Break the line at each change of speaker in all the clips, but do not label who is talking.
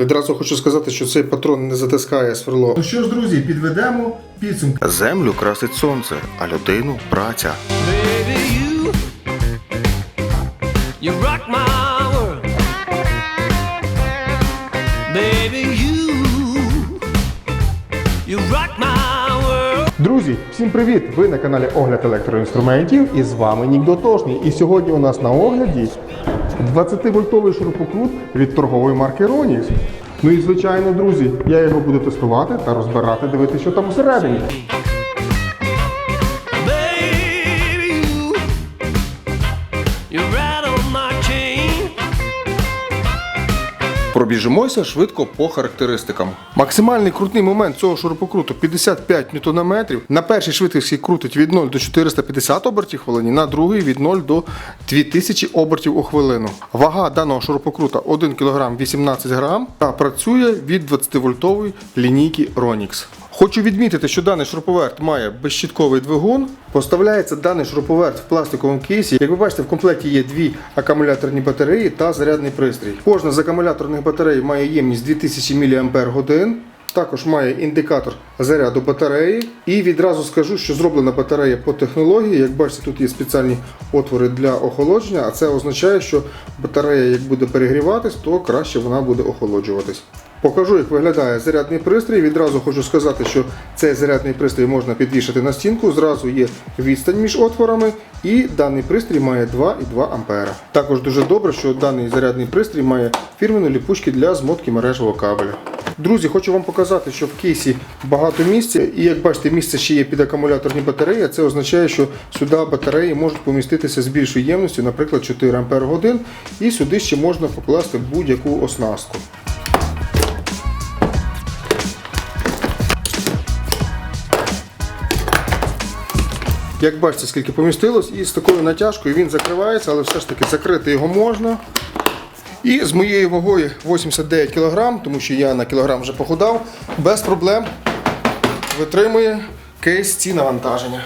Відразу хочу сказати, що цей патрон не затискає сверло. Ну що ж, друзі, підведемо підсумки.
Землю красить сонце, а людину праця.
Baby, you, you rock my world. Baby, you, you rock my world.
Друзі, всім привіт! Ви на каналі Огляд електроінструментів і з вами Нік Дотошній. І сьогодні у нас на огляді 20-вольтовий шурупокрут від торгової марки Ronix. Ну і звичайно, друзі, я його буду тестувати та розбирати, дивитися, що там усередині. Пробіжимося швидко по характеристикам. Максимальний крутний момент цього шурупокруту 55 Нм. На першій швидкості крутить від 0 до 450 обертів хвилині, на другій від 0 до 2000 обертів у хвилину. Вага даного шурупокрута 1 кг 18 г та працює від 20-вольтової лінійки Ronix. Хочу відмітити, що даний шуруповерт має безщітковий двигун. Поставляється даний шуруповерт в пластиковому кейсі. Як ви бачите, в комплекті є дві акумуляторні батареї та зарядний пристрій. Кожна з акумуляторних батарей має ємність 2000 мАч. Також має індикатор заряду батареї. І відразу скажу, що зроблена батарея по технології. Як бачите, тут є спеціальні отвори для охолодження, а це означає, що батарея, як буде перегріватись, то краще вона буде охолоджуватись. Покажу, як виглядає зарядний пристрій. Відразу хочу сказати, що цей зарядний пристрій можна підвішати на стінку. Зразу є відстань між отворами, і даний пристрій має 2,2 А. Також дуже добре, що даний зарядний пристрій має фірмену ліпучки для змотки мережевого кабеля. Друзі, хочу вам показати, що в кейсі багато місця, і як бачите, місце ще є під акумуляторні батареї. Це означає, що сюди батареї можуть поміститися з більшою ємністю, наприклад, 4 Ах, і сюди ще можна покласти будь-яку оснастку. Як бачите, скільки помістилось, і з такою натяжкою він закривається, але все ж таки закрити його можна. І з моєю вагою 89 кг, тому що я на кілограм вже похудав, без проблем витримує кейс ці навантаження.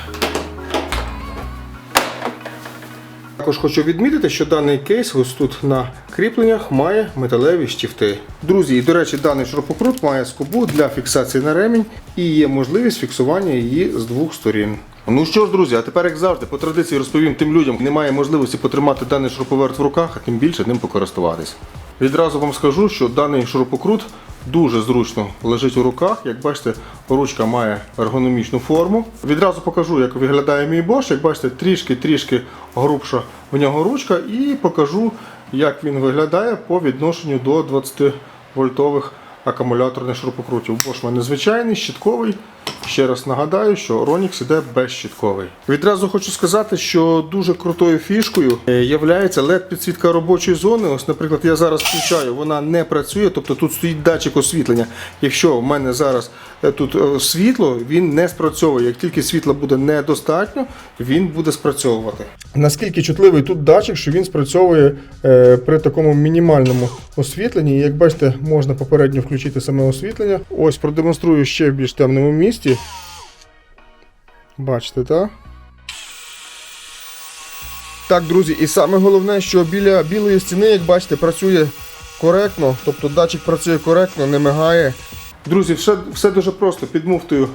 Також хочу відмітити, що даний кейс ось тут на кріпленнях має металеві штифти. Друзі, і до речі, даний шурупокрут має скобу для фіксації на ремінь і є можливість фіксування її з двох сторін. Ну що ж, друзі, а тепер, як завжди, по традиції розповім тим людям, немає можливості потримати даний шуруповерт в руках, а тим більше ним покористуватись. Відразу вам скажу, що даний шурупокрут дуже зручно лежить у руках. Як бачите, ручка має ергономічну форму. Відразу покажу, як виглядає мій Bosch. Як бачите, трішки-трішки грубша в нього ручка, і покажу, як він виглядає по відношенню до 20 вольтових акумуляторних шурупокрутів. Бошман незвичайний, щітковий. Ще раз нагадаю, що Ronix іде безщитковий. Відразу хочу сказати, що дуже крутою фішкою е, є led підсвітка робочої зони. Ось, наприклад, я зараз включаю, вона не працює, тобто тут стоїть датчик освітлення. Якщо в мене зараз тут е, світло, він не спрацьовує. Як тільки світла буде недостатньо, він буде спрацьовувати. Наскільки чутливий тут датчик, що він спрацьовує е, при такому мінімальному освітленні. Як бачите, можна попередньо включити саме освітлення. Ось продемонструю ще в більш темному місці. Бачите, так? Так, друзі, і саме головне, що біля білої стіни, як бачите, працює коректно, тобто датчик працює коректно, не мигає. Друзі, все, все дуже просто. Під муфтою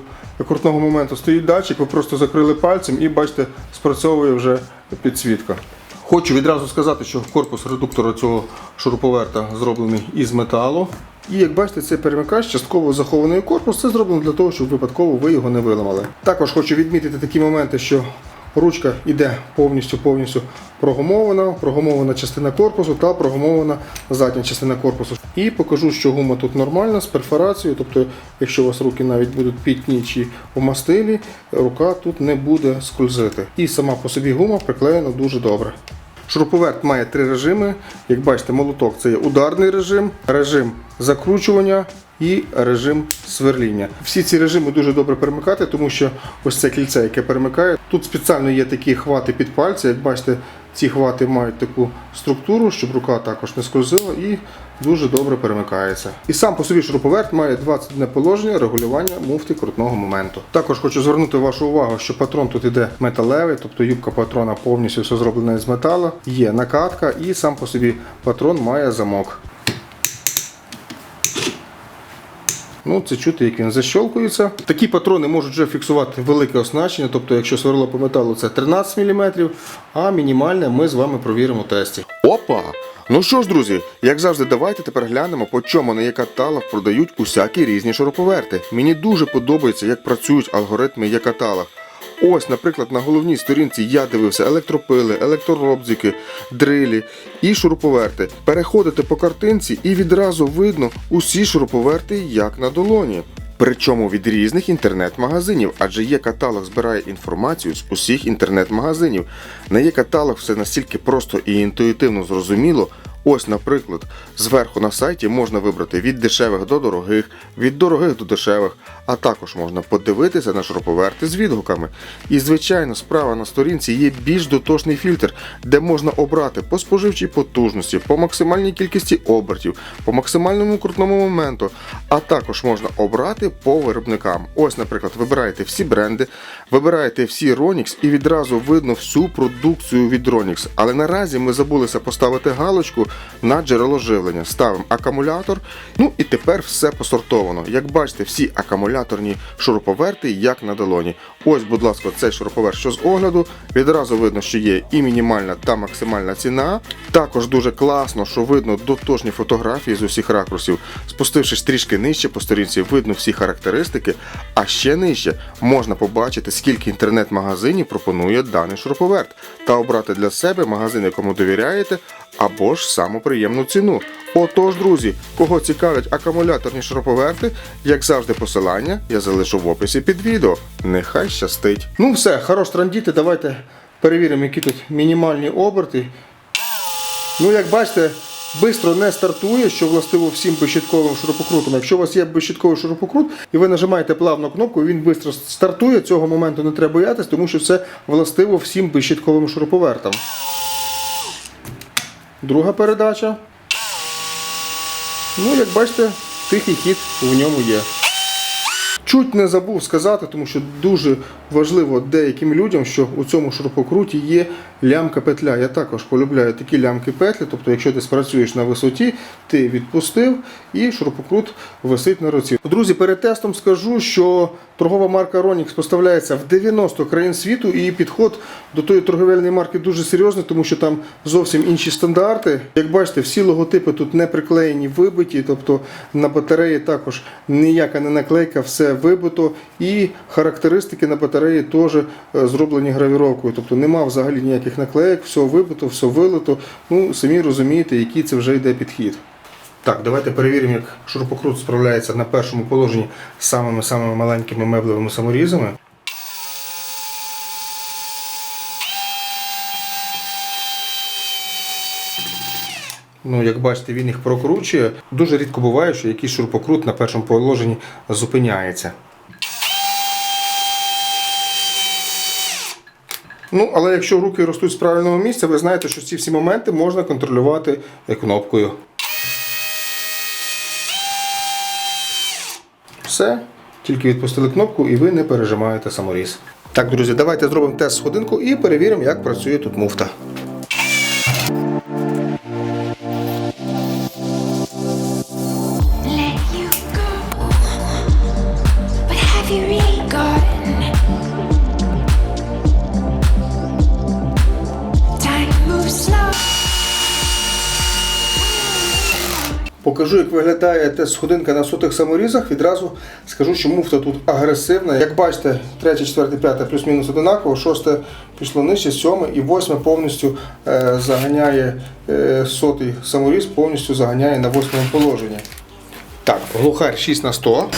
крутного моменту стоїть датчик, ви просто закрили пальцем і бачите, спрацьовує вже підсвітка. Хочу відразу сказати, що корпус редуктора цього шуруповерта зроблений із металу. І як бачите, цей перемикач частково захований корпус. Це зроблено для того, щоб випадково ви його не виламали. Також хочу відмітити такі моменти, що ручка йде повністю повністю прогумована, прогумована частина корпусу та прогумована задня частина корпусу. І покажу, що гума тут нормальна з перфорацією, тобто, якщо у вас руки навіть будуть пітні чи в мастилі, рука тут не буде скользити. І сама по собі гума приклеєна дуже добре. Шуруповерт має три режими. Як бачите, молоток це є ударний режим, режим закручування і режим сверління. Всі ці режими дуже добре перемикати, тому що ось це кільце, яке перемикає. Тут спеціально є такі хвати під пальці. Як бачите, ці хвати мають таку структуру, щоб рука також не скользила і дуже добре перемикається. І сам по собі шуруповерт має 21 положення регулювання муфти крутного моменту. Також хочу звернути вашу увагу, що патрон тут іде металевий, тобто юбка патрона повністю все зроблена з металу. Є накатка і сам по собі патрон має замок. Ну, це чути, як він защолкується. Такі патрони можуть вже фіксувати велике оснащення, тобто, якщо сверло по металу це 13 мм, а мінімальне ми з вами провіримо тесті.
Опа! Ну що ж, друзі, як завжди, давайте тепер глянемо, по чому на Є-каталог продають усякі різні шуруповерти. Мені дуже подобається, як працюють алгоритми Є-каталог. Ось, наприклад, на головній сторінці я дивився електропили, електроробзики, дрилі і шуруповерти. Переходите по картинці і відразу видно усі шуруповерти як на долоні. Причому від різних інтернет-магазинів, адже є каталог збирає інформацію з усіх інтернет-магазинів. На є каталог все настільки просто і інтуїтивно зрозуміло. Ось, наприклад, зверху на сайті можна вибрати від дешевих до дорогих, від дорогих до дешевих, а також можна подивитися на шуруповерти з відгуками. І, звичайно, справа на сторінці є більш дотошний фільтр, де можна обрати по споживчій потужності, по максимальній кількості обертів, по максимальному крутному моменту, а також можна обрати по виробникам. Ось, наприклад, вибираєте всі бренди, вибираєте всі Ronix і відразу видно всю продукцію від Ronix. Але наразі ми забулися поставити галочку на джерело живлення. Ставимо акумулятор. Ну і тепер все посортовано. Як бачите, всі акумуляторні шуруповерти як на долоні. Ось, будь ласка, цей шуруповерт, що з огляду. Відразу видно, що є і мінімальна та максимальна ціна. Також дуже класно, що видно дотошні фотографії з усіх ракурсів. Спустившись трішки нижче по сторінці, видно всі характеристики, а ще нижче можна побачити, скільки інтернет-магазинів пропонує даний шуруповерт, та обрати для себе магазин, якому довіряєте, або ж саму приємну ціну. Отож, друзі, кого цікавлять акумуляторні шуруповерти, як завжди, посилання я залишу в описі під відео. Нехай щастить.
Ну все, хорош трандіти, давайте перевіримо, які тут мінімальні оберти. Ну, як бачите, швидко не стартує, що властиво всім безщитковим шурупокрутам. Якщо у вас є безщитковий шурупокрут і ви нажимаєте плавно кнопку, він швидко стартує. Цього моменту не треба боятись, тому що це властиво всім безщитковим шуруповертам. Друга передача. Ну, як бачите, тихий хід в ньому є. Чуть не забув сказати, тому що дуже важливо деяким людям, що у цьому шурупокруті є лямка петля. Я також полюбляю такі лямки петлі. Тобто, якщо ти спрацюєш на висоті, ти відпустив і шурупокрут висить на руці. Друзі, перед тестом скажу, що торгова марка Ronix поставляється в 90 країн світу, і підход до тої торговельної марки дуже серйозний, тому що там зовсім інші стандарти. Як бачите, всі логотипи тут не приклеєні, вибиті, тобто на батареї також ніяка не наклейка, все вибито. І характеристики на батареї теж е, зроблені гравіровкою. Тобто нема взагалі ніяких наклеїк, все вибито, все вилито. Ну, самі розумієте, який це вже йде підхід. Так, давайте перевіримо, як шурупокрут справляється на першому положенні з самими-самими маленькими меблевими саморізами. Ну, як бачите, він їх прокручує. Дуже рідко буває, що якийсь шурупокрут на першому положенні зупиняється. Ну, але якщо руки ростуть з правильного місця, ви знаєте, що ці всі моменти можна контролювати кнопкою. Все, тільки відпустили кнопку і ви не пережимаєте саморіз. Так, друзі, давайте зробимо тест сходинку і перевіримо, як працює тут муфта. Покажу, як виглядає те сходинка на сотих саморізах. Відразу скажу, що муфта тут агресивна. Як бачите, третє, четверте, п'яте плюс-мінус одинаково, шосте пішло нижче, 7 і 8 повністю е, заганяє е, сотий саморіз, повністю заганяє на восьмому положенні. Так, глухарь 6 на 100.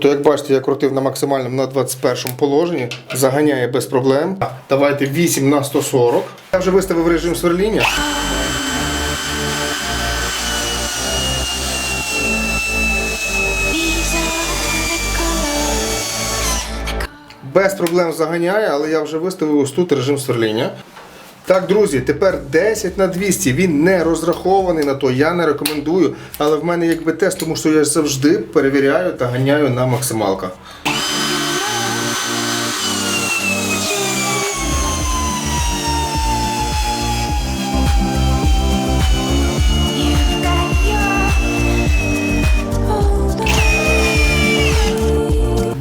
Тобто, як бачите, я крутив на максимальному на 21 положенні, заганяє без проблем. Давайте 8 на 140. Я вже виставив режим сверління. Без проблем заганяє, але я вже виставив ось тут режим сверління. Так, друзі, тепер 10 на 200. Він не розрахований на то, я не рекомендую. Але в мене якби тест, тому що я завжди перевіряю та ганяю на
максималка.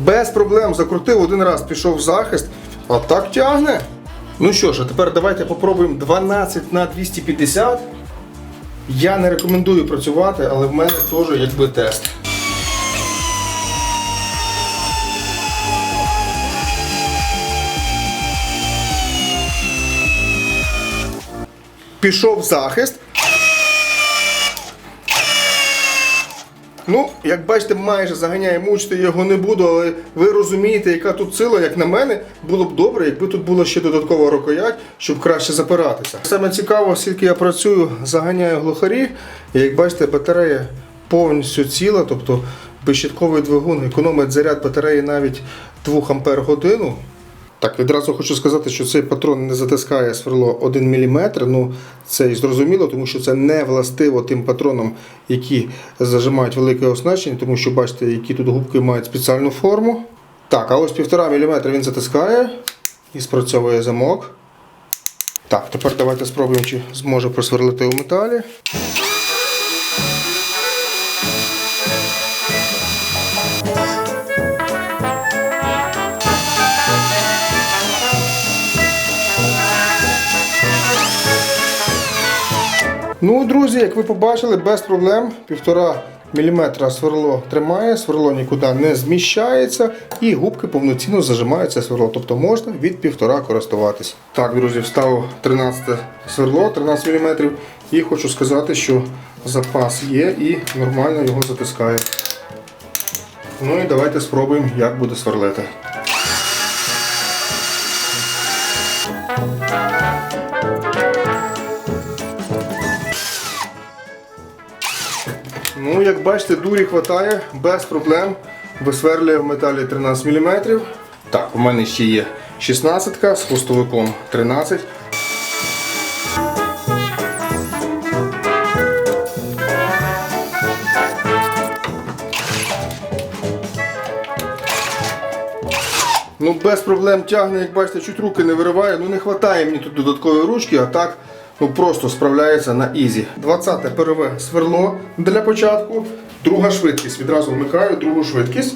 Без
проблем закрутив один раз, пішов в захист, а так тягне. Ну що ж, а тепер давайте попробуємо 12 на 250. Я не рекомендую працювати, але в мене теж якби тест. Пішов захист. Ну, як бачите, майже заганяє мучити його не буду, але ви розумієте, яка тут сила, як на мене, було б добре, якби тут була ще додаткова рукоять, щоб краще запиратися. Саме цікаво, скільки я працюю, заганяю глухарі, як бачите, батарея повністю ціла, тобто безщитковий двигун економить заряд батареї навіть 2 ампер годину. Так, відразу хочу сказати, що цей патрон не затискає сверло 1 мм. Ну, це і зрозуміло, тому що це не властиво тим патронам, які зажимають велике оснащення, тому що бачите, які тут губки мають спеціальну форму. Так, а ось 1,5 мм він затискає і спрацьовує замок. Так, тепер давайте спробуємо, чи зможе просверлити у металі. Ну, друзі, як ви побачили, без проблем 1,5 мм сверло тримає, сверло нікуди не зміщається і губки повноцінно зажимаються сверло. Тобто можна від 1,5 користуватись. Так, друзі, вставив 13 сверло, 13 мм. І хочу сказати, що запас є і нормально його затискає. Ну і давайте спробуємо, як буде сверлити. Як бачите, дурі хватає, без проблем. Висверлює в металі 13 мм. Так, у мене ще є 16 з хвостовиком 13. Ну, без проблем тягне, як бачите, чуть руки не вириває. Ну не вистачає мені тут додаткової ручки, а так ну, просто справляється на ізі. 20 переве сверло для початку. Друга швидкість. Відразу вмикаю другу швидкість.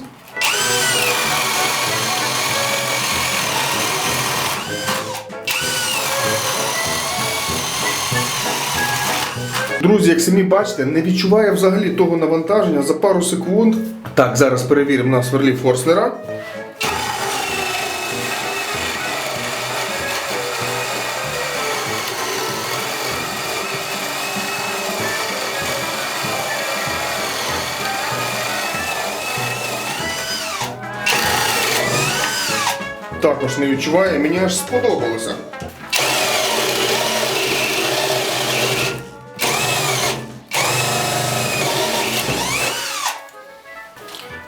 Друзі, як самі бачите, не відчуває взагалі того навантаження за пару секунд. Так, зараз перевіримо на сверлі Форснера. Також не відчуває, мені аж сподобалося.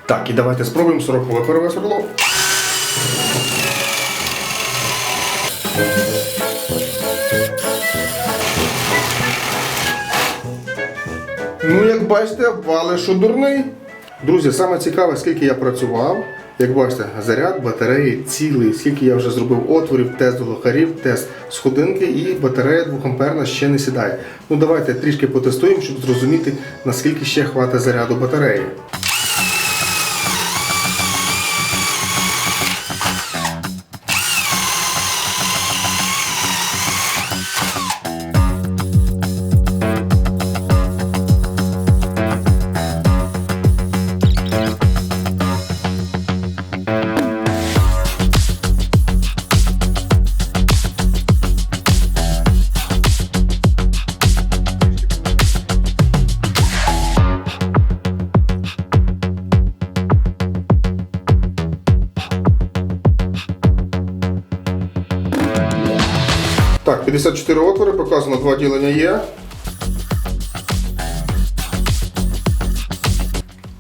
Так, і давайте спробуємо 40 перве сверло. Ну, як бачите, вали, що дурний. Друзі, саме цікаве, скільки я працював. Як бачите, заряд батареї цілий, скільки я вже зробив отворів, тест глухарів, тест сходинки і батарея 2 амперна ще не сідає. Ну давайте трішки потестуємо, щоб зрозуміти, наскільки ще хватить заряду батареї. Показано два ділення є.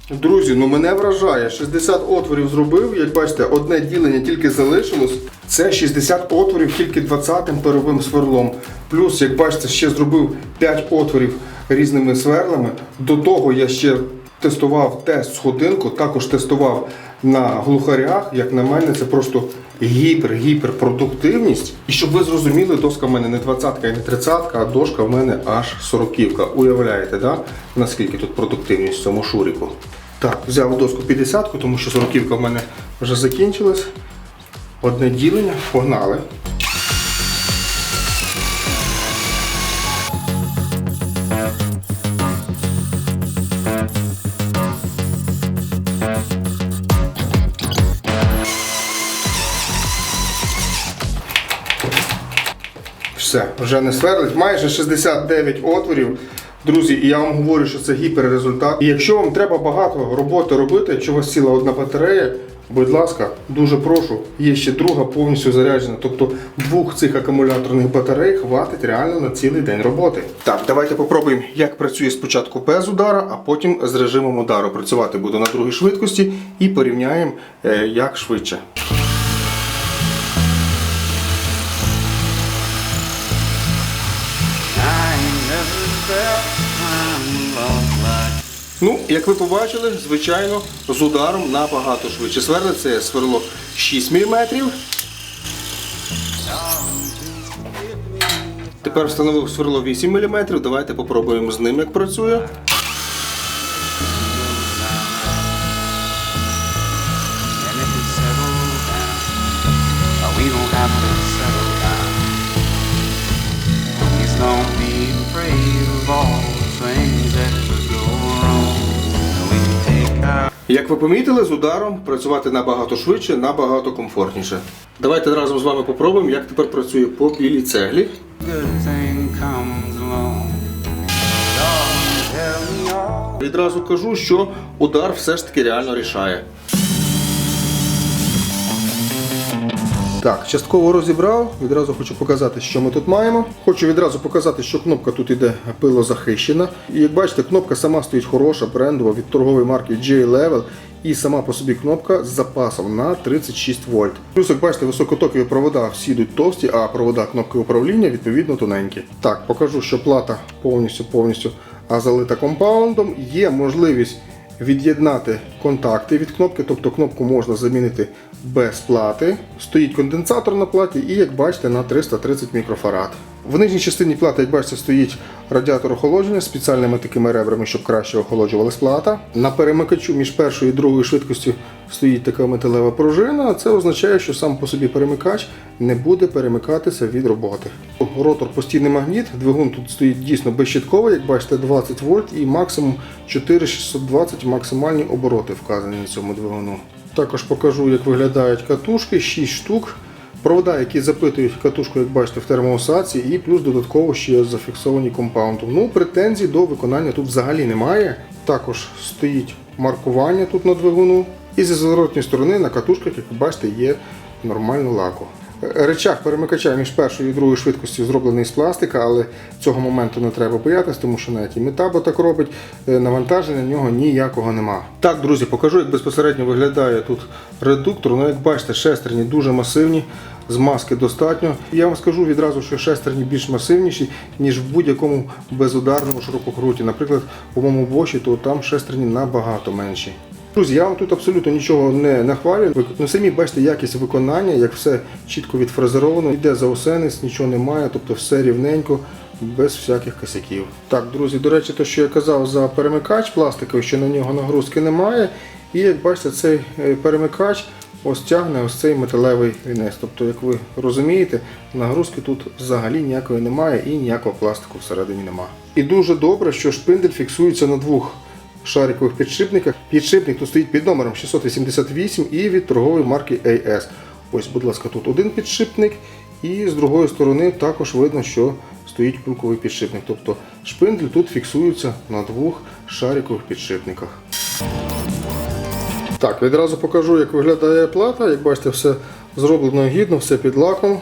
Друзі, ну мене вражає. 60 отворів зробив. Як бачите, одне ділення тільки залишилось. Це 60 отворів тільки 20-м перовим сверлом. Плюс, як бачите, ще зробив 5 отворів різними сверлами. До того я ще тестував тест сходинку, також тестував на глухарях. Як на мене, це просто гіпер-гіпер продуктивність. І щоб ви зрозуміли, доска в мене не 20-ка і не 30-ка, а дошка в мене аж 40-ка. Уявляєте, да? наскільки тут продуктивність в цьому шуріку? Так, взяв доску 50, тому що сороківка в мене вже закінчилась. Одне ділення, погнали. Все, вже не сверлить. Майже 69 отворів. Друзі, я вам говорю, що це гіперрезультат. І якщо вам треба багато роботи робити, якщо у вас ціла одна батарея, будь ласка, дуже прошу, є ще друга повністю заряджена. Тобто двох цих акумуляторних батарей хватить реально на цілий день роботи. Так, давайте попробуємо, як працює спочатку без удара, а потім з режимом удару. Працювати буду на другій швидкості і порівняємо, е, як швидше. Ну, як ви побачили, звичайно, з ударом набагато швидше. Сверли це сверло 6 мм. Тепер встановив сверло 8 мм. Давайте попробуємо з ним, як працює. Як ви помітили, з ударом працювати набагато швидше, набагато комфортніше. Давайте разом з вами попробуємо, як тепер працює по білій цеглі. Відразу кажу, що удар все ж таки реально рішає. Так, частково розібрав. Відразу хочу показати, що ми тут маємо. Хочу відразу показати, що кнопка тут іде пилозахищена. І як бачите, кнопка сама стоїть хороша, брендова від торгової марки J-Level. І сама по собі кнопка з запасом на 36 вольт. Плюс, як бачите, високотокові провода всі йдуть товсті, а провода кнопки управління відповідно тоненькі. Так, покажу, що плата повністю повністю залита компаундом. Є можливість від'єднати контакти від кнопки, тобто кнопку можна замінити без плати. Стоїть конденсатор на платі і, як бачите, на 330 мікрофарад. В нижній частині плати, як бачите, стоїть радіатор охолодження з спеціальними такими ребрами, щоб краще охолоджувалась плата. На перемикачу між першою і другою швидкістю стоїть така металева пружина. Це означає, що сам по собі перемикач не буде перемикатися від роботи. Ротор постійний магніт, двигун тут стоїть дійсно безщитковий, як бачите, 20 вольт і максимум 4620 максимальні обороти вказані на цьому двигуну. Також покажу, як виглядають катушки, 6 штук. Провода, які запитують катушку, як бачите, в термоусадці, і плюс додатково ще зафіксовані компаундом. Ну, претензій до виконання тут взагалі немає. Також стоїть маркування тут на двигуну. І зі зворотньої сторони на катушках, як ви бачите, є нормально лаку. Речах перемикача між першою і другою швидкістю зроблений з пластика, але цього моменту не треба боятися, тому що навіть і метабо так робить, е, навантаження на нього ніякого нема. Так, друзі, покажу, як безпосередньо виглядає тут редуктор. Ну, як бачите, шестерні дуже масивні, змазки достатньо. Я вам скажу відразу, що шестерні більш масивніші, ніж в будь-якому безударному ширококруті. Наприклад, у моєму боші, то там шестерні набагато менші. Друзі, я вам тут абсолютно нічого не нахвалюю. Ви ну, самі бачите якість виконання, як все чітко відфрезеровано, йде заосенець, нічого немає, тобто все рівненько, без всяких косяків. Так, друзі, до речі, те, що я казав за перемикач пластиковий, що на нього нагрузки немає. І як бачите, цей е, перемикач ось тягне ось цей металевий вінець. Тобто, як ви розумієте, нагрузки тут взагалі ніякої немає і ніякого пластику всередині немає. І дуже добре, що шпиндель фіксується на двох шарикових підшипниках. Підшипник тут стоїть під номером 688 і від торгової марки AS. Ось, будь ласка, тут один підшипник, і з другої сторони також видно, що стоїть круковий підшипник. Тобто шпиндель тут фіксується на двох шарикових підшипниках. Так, відразу покажу, як виглядає плата. Як бачите, все зроблено гідно, все під лаком.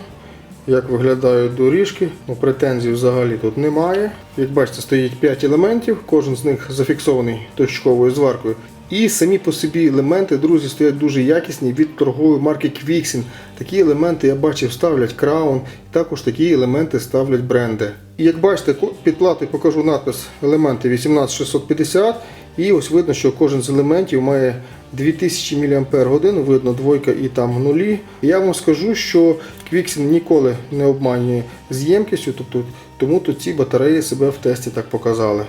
Як виглядають доріжки, ну, претензій взагалі тут немає. Як бачите, стоїть 5 елементів, кожен з них зафіксований точковою зваркою. І самі по собі елементи, друзі, стоять дуже якісні від торгової марки Quixin. Такі елементи я бачив ставлять Crown, також такі елементи ставлять бренди. І як бачите, під платою покажу надпис елементи 18650. І ось видно, що кожен з елементів має 2000 мАч, видно двойка і там нулі. Я вам скажу, що Quixin ніколи не обманює з ємкістю, тобто, тому тут ці батареї себе в тесті так показали.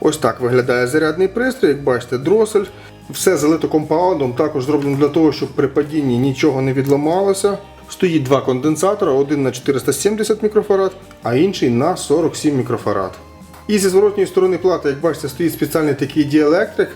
Ось так виглядає зарядний пристрій, як бачите, дросель. Все залито компаундом, також зроблено для того, щоб при падінні нічого не відламалося. Стоїть два конденсатора, один на 470 мікрофарад, а інший на 47 мікрофарад. І зі зворотньої сторони плати, як бачите, стоїть спеціальний такий діелектрик.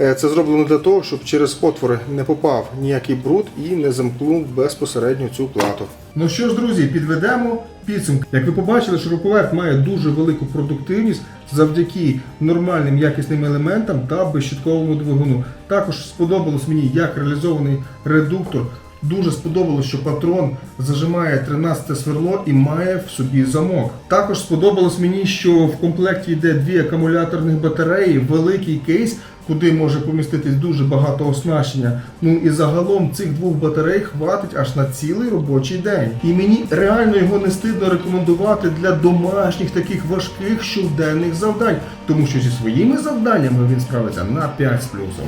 Е, Це зроблено для того, щоб через отвори не попав ніякий бруд і не замкнув безпосередньо цю плату. Ну що ж, друзі, підведемо підсумки. Як ви побачили, шуруповерт має дуже велику продуктивність завдяки нормальним якісним елементам та безщитковому двигуну. Також сподобалось мені, як реалізований редуктор. Дуже сподобалось, що патрон зажимає 13 сверло і має в собі замок. Також сподобалось мені, що в комплекті йде дві акумуляторних батареї, великий кейс, куди може поміститись дуже багато оснащення. Ну і загалом цих двох батарей хватить аж на цілий робочий день. І мені реально його не стидно рекомендувати для домашніх таких важких щоденних завдань, тому що зі своїми завданнями він справиться на 5 з плюсом.